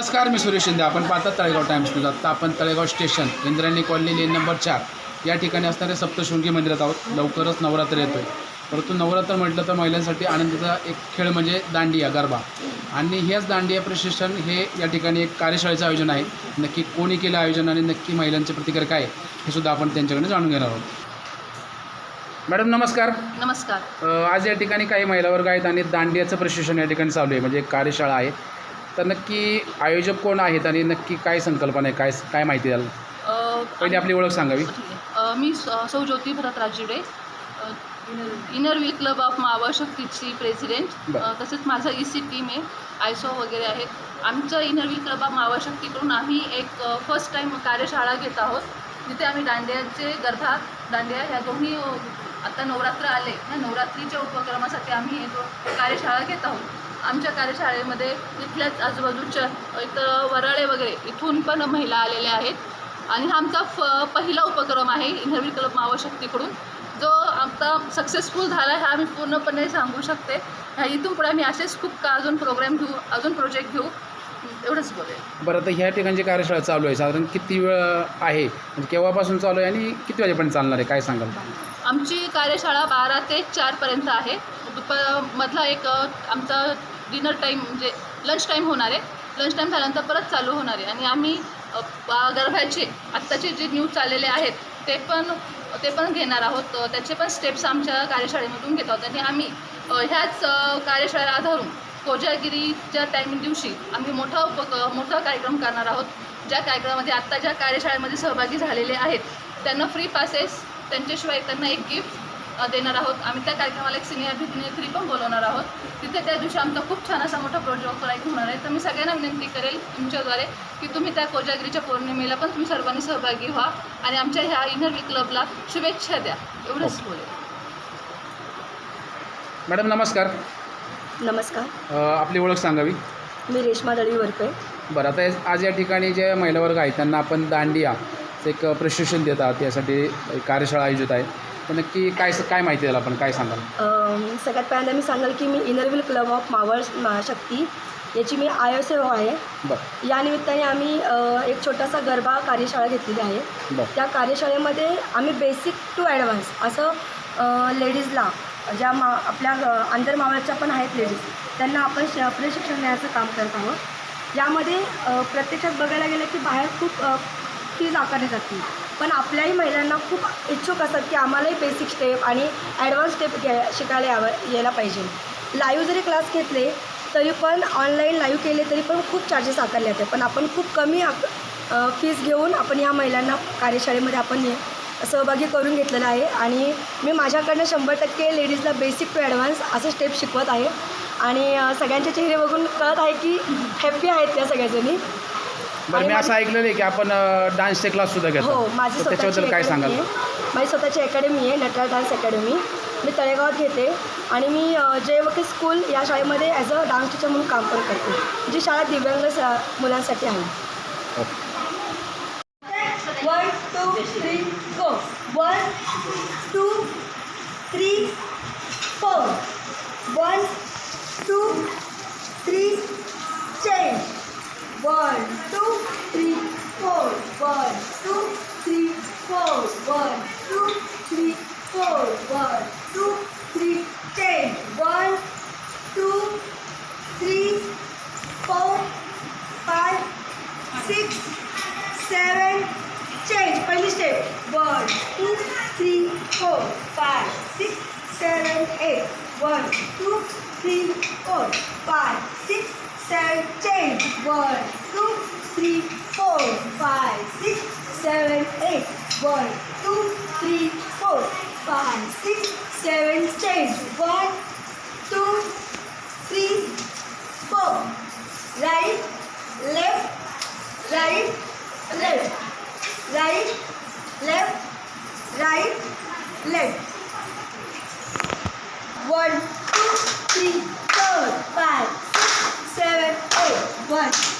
नमस्कार मी सुरेश शिंदे. आपण पाहतात तळेगाव टाइम्स न्यूज आत्ता आपण Talegaon station Indrayani colony lane number चार. या ठिकाणी असणाऱ्या सप्तशृंगी मंदिरात आहोत. लवकरच नवरात्र येतो आहे परंतु नवरात्र म्हटलं तर महिलांसाठी आनंदाचा एक खेळ म्हणजे दांडिया गरबा. आणि हेच दांडिया प्रशिक्षण हे या ठिकाणी एक कार्यशाळेचं आयोजन आहे. नक्की कोणी केलं आयोजन आणि नक्की महिलांची प्रतिक्रिया काय हे सुद्धा आपण त्यांच्याकडे जाणून घेणार आहोत. मॅडम नमस्कार. नमस्कार. आज या ठिकाणी काही महिला वर्ग आहेत आणि दांडियाचं प्रशिक्षण या ठिकाणी चालू आहे. म्हणजे एक कार्यशाळा आहे. तर नक्की आयोजक कोण आहेत आणि नक्की काय संकल्पना आहे? काय काय माहिती द्याल? पहिली आपली ओळख सांगावी. आहे. मी स- Jyoti Bharat Rajide inner wheel club of Maval शक्तीची प्रेसिडेंट तसेच माझं ई सी टीम आहे आयसो वगैरे आहेत आमचं inner wheel club of Maval शक्तीकडून आम्ही एक फर्स्ट टाईम कार्यशाळा घेत आहोत. जिथे आम्ही दांडियाचे गरबा दांडिया ह्या दोन्ही आता नवरात्र आले. ह्या नवरात्रीच्या उपक्रमासाठी आम्ही हे कार्यशाळा घेत आहोत. आमच्या कार्यशाळेमध्ये इथल्याच आजूबाजूच्या इथं वराळे वगैरे इथून पण महिला आलेल्या आहेत. आणि हा आमचा फ पहिला उपक्रम आहे इनरव्ही क्लब मावळ शक्तीकडून. जो आमचा सक्सेसफुल झाला आहे हा आम्ही पूर्णपणे सांगू शकते. ह्या इथून पुढे आम्ही असेच खूप का अजून प्रोग्राम घेऊ अजून प्रोजेक्ट घेऊ एवढंच बोलेल. बरं आता ह्या ठिकाणची कार्यशाळा चालू आहे साधारण किती वेळ आहे? म्हणजे केव्हापासून चालू आहे आणि किती वाजेपर्यंत चालणार आहे? काय सांगाल? आमची कार्यशाळा बारा ते चारपर्यंत आहे. दुपार मधला एक आमचा डिनर टाईम म्हणजे लंच टाईम होणार आहे. लंच टाईम झाल्यानंतर परत चालू होणार आहे. आणि आम्ही अ, गरब्याचे आत्ताचे जे न्यूज चाललेले आहेत ते पण ते पण घेणार आहोत. त्याचे पण स्टेप्स आमच्या कार्यशाळेमधून घेत आहोत. आणि आम्ही ह्याच कार्यशाळेला आधारून कोजागिरीच्या टाईम दिवशी आम्ही मोठा उपक मोठा कार्यक्रम करणार आहोत. ज्या कार्यक्रमामध्ये आत्ता ज्या कार्यशाळेमध्ये सहभागी झालेले आहेत त्यांना फ्री पासेस त्यांच्याशिवाय त्यांना एक गिफ्ट देणार आहोत. आम्ही त्या कार्यक्रमाला एक सिनियर अभिनेत्री पण बोलवणार आहोत. तिथे त्या दिवशी आमचा खूप छान असा मोठा प्रोजेक्ट होणार आहे. तर मी सगळ्यांना विनंती करेल तुमच्याद्वारे की तुम्ही त्या कोजागिरीच्या पौर्णिमेला पण तुम्ही सर्वांनी सहभागी व्हा आणि आमच्या ह्या इनरवी क्लबला शुभेच्छा द्या. एवढंच बोलेल. मॅडम नमस्कार. नमस्कार. अ, आपली ओळख सांगावी? मी रेश्मा दळवी वरपे. बरं आता हे- आज या ठिकाणी जे महिला वर्ग आहेत त्यांना आपण दांडिया एक प्रशिक्षण देतात. यासाठी एक कार्यशाळा आयोजित आहे. तर नक्की काय काय माहिती द्याल आपण? काय सांगाल? सगळ्यात पहिल्यांदा मी सांगाल की मी inner wheel club of Maval Shakti याची मी आय एस ओ आहे. या निमित्ताने आम्ही एक छोटासा गरबा कार्यशाळा घेतलेली आहे. त्या कार्यशाळेमध्ये आम्ही बेसिक टू ॲडव्हान्स असं लेडीजला ज्या मा आपल्या अ, आंतर मावळच्या पण आहेत लेडीज त्यांना आपण श प्रशिक्षण देण्याचं काम करत आहोत. यामध्ये प्रत्यक्षात बघायला गेलं की बाहेर खूप फीज आकारली जाते पण आपल्याही महिलांना खूप इच्छुक असतात की आम्हालाही बेसिक स्टेप आणि ॲडव्हान्स स्टेप घ्या शिकायला यावं यायला पाहिजे. लाईव्ह जरी क्लास घेतले तरी पण ऑनलाईन लाईव्ह केले तरी पण खूप चार्जेस आकारले जाते पण आपण खूप कमी आक फीज घेऊन आपण ह्या महिलांना कार्यशाळेमध्ये आपण सहभागी करून घेतलेलं आहे. आणि मी माझ्याकडनं शंभर टक्के लेडीजला बेसिक टू ॲडव्हान्स असे स्टेप शिकवत आहे. आणि सगळ्यांचे चेहरे बघून कळत आहे की हॅप्पी आहेत त्या सगळ्याजणी. बरं मी असं ऐकलेलं आहे की आपण डान्सचे क्लास सुद्धा घेतो. हो माझी तर स्वतःची त्याच्याबद्दल काय सांगाल? आहे. माझी स्वतःची अकॅडमी आहे नटराज डान्स अकॅडमी मी तळेगावात घेते. आणि मी अ, जयवकी स्कूल या शाळेमध्ये ॲज अ डान्स टीचर म्हणून काम पण करते. जी शाळा दिव्यांग स- मुलांसाठी आहे. Okay one two three go one two three four one two change पहिली step one two three four five six seven eight one two three four five six seven change one two three four five six seven eight one two three four five six seven change one two three four right left right left. One two three four five six seven eight. One